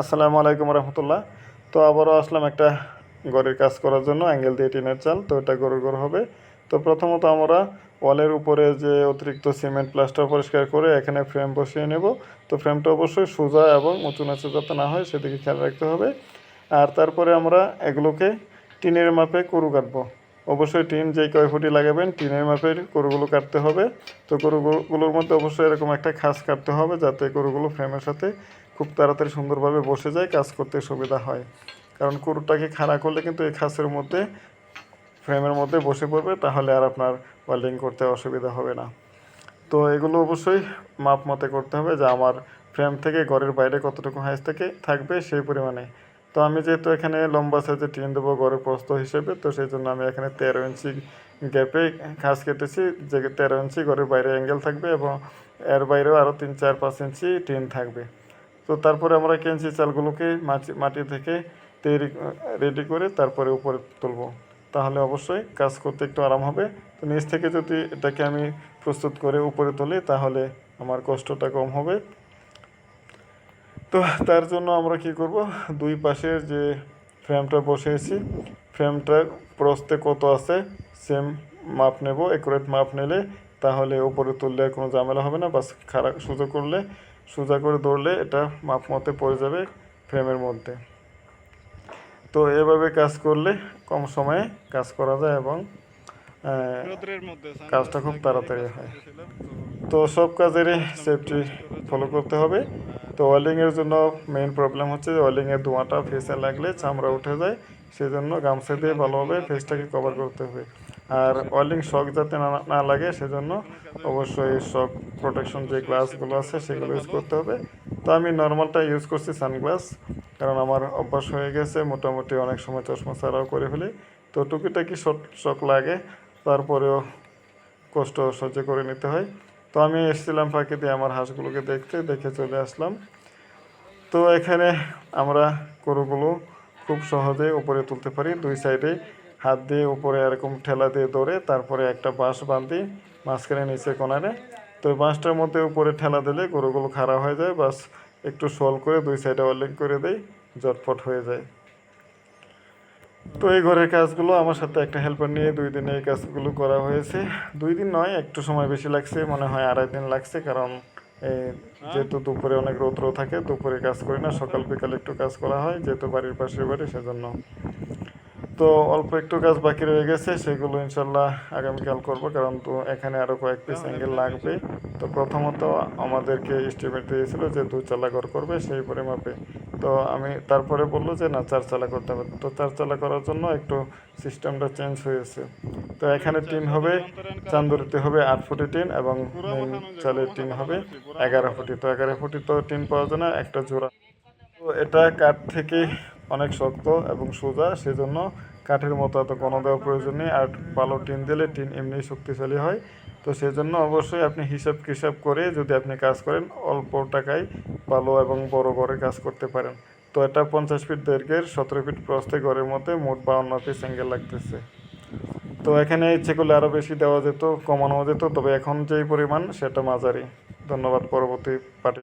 আসসালামু আলাইকুম রহমতুল্লাহ। তো আবারও আসলাম একটা ঘরের কাজ করার জন্য, অ্যাঙ্গেল দিয়ে টিনের চাল, তো এটা গরুর ঘর হবে। তো প্রথমত আমরা ওয়ালের উপরে যে অতিরিক্ত সিমেন্ট প্লাস্টার পরিষ্কার করে এখানে ফ্রেম বসিয়ে নেব। তো ফ্রেমটা অবশ্যই সোজা এবং উঁচু নিচু যাতে না হয়, সেদিকে খেয়াল রাখতে হবে। আর তারপরে আমরা এগুলোকে টিনের মাপে করু কাটবো। অবশ্যই টিন যেই কয় ফুটি লাগাবেন, টিনের মাপের গরুগুলো কাটতে হবে। তো গরুগুলোর মধ্যে অবশ্যই এরকম একটা খাস কাটতে হবে, যাতে গরুগুলো ফ্রেমের সাথে খুব তাড়াতাড়ি সুন্দরভাবে বসে যায়, কাজ করতে সুবিধা হয়। কারণ গরুটাকে খাড়া করলে কিন্তু এই খাসের মধ্যে, ফ্রেমের মধ্যে বসে পড়বে, তাহলে আর আপনার ওয়েল্ডিং করতে অসুবিধা হবে না। তো এগুলো অবশ্যই মাপ মতে করতে হবে যে আমার ফ্রেম থেকে ঘরের বাইরে কতটুকু হাইস থেকে থাকবে সেই পরিমাণে। তো আমি যেহেতু এখানে লম্বা সাইজে টিন দেবো ঘরের প্রস্ত হিসেবে, তো সেই জন্য আমি এখানে তেরো ইঞ্চি গ্যাপে ঘাস কেটেছি, যে তেরো ইঞ্চি ঘরের বাইরে অ্যাঙ্গেল থাকবে এবং এর বাইরেও আরও তিন, চার, পাঁচ ইঞ্চি টিন থাকবে। তো তারপরে আমরা কেঞ্চি চালগুলোকে মাটি মাটি থেকে তৈরি, রেডি করে তারপরে উপরে তুলবো। তাহলে অবশ্যই কাজ করতে একটু আরাম হবে। তো নিচ থেকে যদি এটাকে আমি প্রস্তুত করে উপরে তুলি, তাহলে আমার কষ্টটা কম হবে। তো তার জন্য আমরা কি করব? দুই পাশের যে ফ্রেমটা বসিয়েছি ফ্রেমটার প্রস্তে কত আছে, সেম মাপ নেব একুরেট মাপ নিলে, তাহলে উপরে তুললে আর কোনো ঝামেলা হবে না, বাস খারাপ সোজা করলে। সোজা করে দৌড়লে এটা মাপ মতে পড়ে যাবে ফ্রেমের মধ্যে। তো এভাবে কাজ করলে কম সময়ে কাজ করা যায় এবং কাজটা খুব তাড়াতাড়ি হয়। তো সব কাজেরই সেফটি ফলো করতে হবে। তো ওয়েল্ডিংয়ের জন্য মেইন প্রবলেম হচ্ছে যে ওয়েল্ডিংয়ের ধোঁয়াটা ফেসে লাগলে চামড়া উঠে যায় সেই জন্য গামছা দিয়ে ভালোভাবে ফেসটাকে কভার করতে হবে। আর অয়েলিং শক যাতে না না লাগে, সেজন্য অবশ্যই শক প্রোটেকশন যে গ্লাসগুলো আছে, সেগুলো ইউজ করতে হবে। তো আমি নর্মালটা ইউজ করছি সানগ্লাস কারণ আমার অভ্যাস হয়ে গেছে, মোটামুটি অনেক সময় চশমা ছাড়াও করে ফেলি। তো টুকিটাকি শক শক লাগে, তারপরেও কষ্ট সহ্য করে নিতে হয়। তো আমি এসেছিলাম ফাঁকি দিয়ে আমার হাঁসগুলোকে দেখতে, দেখে চলে আসলাম। তো এখানে আমরা গরুগুলো খুব সহজে উপরে তুলতে পারি, দুই সাইডে হাত দিয়ে উপরে এরকম ঠেলা দিয়ে ধরে তারপরে একটা বাঁশ বাঁধি মাঝখানে নিচে কোনারে। তো বাঁশটার মধ্যে উপরে ঠেলা দিলে গরুগুলো খাড়া হয়ে যায়, বাস একটু শোল করে দুই সাইডে ওয়েল্ডিং করে দেই জটপট হয়ে যায়। তো এই ঘরের কাজগুলো আমার সাথে একটা হেল্পার নিয়ে দুই দিনে এই কাজগুলো করা হয়েছে। দুই দিন নয়, একটু সময় বেশি লাগছে, মনে হয় আড়াই দিন লাগছে, কারণ এই যেহেতু দুপুরে অনেক রৌদ্র থাকে, দুপুরে কাজ করি না, সকাল বিকাল একটু কাজ করা হয়, যেহেতু বাড়ির পাশের বাড়ি, সেজন্য তো অল্প একটু কাজ বাকি রয়ে গেছে, সেগুলো ইনশাল্লাহ আগামীকাল করব, কারণ তো এখানে আরও কয়েক পিস অ্যাঙ্গেল লাগবে। তো প্রথমত আমাদেরকে এস্টিমেট দিয়েছিল যে দু চালা ঘর করবে সেই পরিমাপে। তো আমি তারপরে বলল যে না, চার চালা করতে হবে। তো চার চালা করার জন্য একটু সিস্টেমটা চেঞ্জ হয়েছে। তো এখানে টিন হবে, চান্দুরিতে হবে আট ফুটি টিন এবং চালের টিন হবে এগারো ফুটি। তো এগারো ফুটি তো টিন পাওয়া যায় না, একটা জোড়া। তো এটা কাঠ থেকে অনেক শক্ত এবং সোজা, সেজন্য কাঠের মতো এত কোনো দেওয়ার প্রয়োজন নেই। আর ভালো টিন দিলে টিন এমনি শক্তিশালী হয়। তো সেজন্য অবশ্যই আপনি হিসাব কিসাব করে যদি আপনি কাজ করেন, অল্প টাকায় ভালো এবং বড় ঘরে কাজ করতে পারেন। তো এটা পঞ্চাশ ফিট দৈর্ঘ্যের, সতেরো ফিট প্রস্থে ঘরের মধ্যে মোট বাউন্ন পিস অ্যাঙ্গেল লাগতেছে। তো এখানে ইচ্ছে করলে আরও বেশি দেওয়া যেত, কমানো যেত, তবে এখন যেই পরিমাণ সেটা মাঝারি। ধন্যবাদ, পরবর্তী পার্টি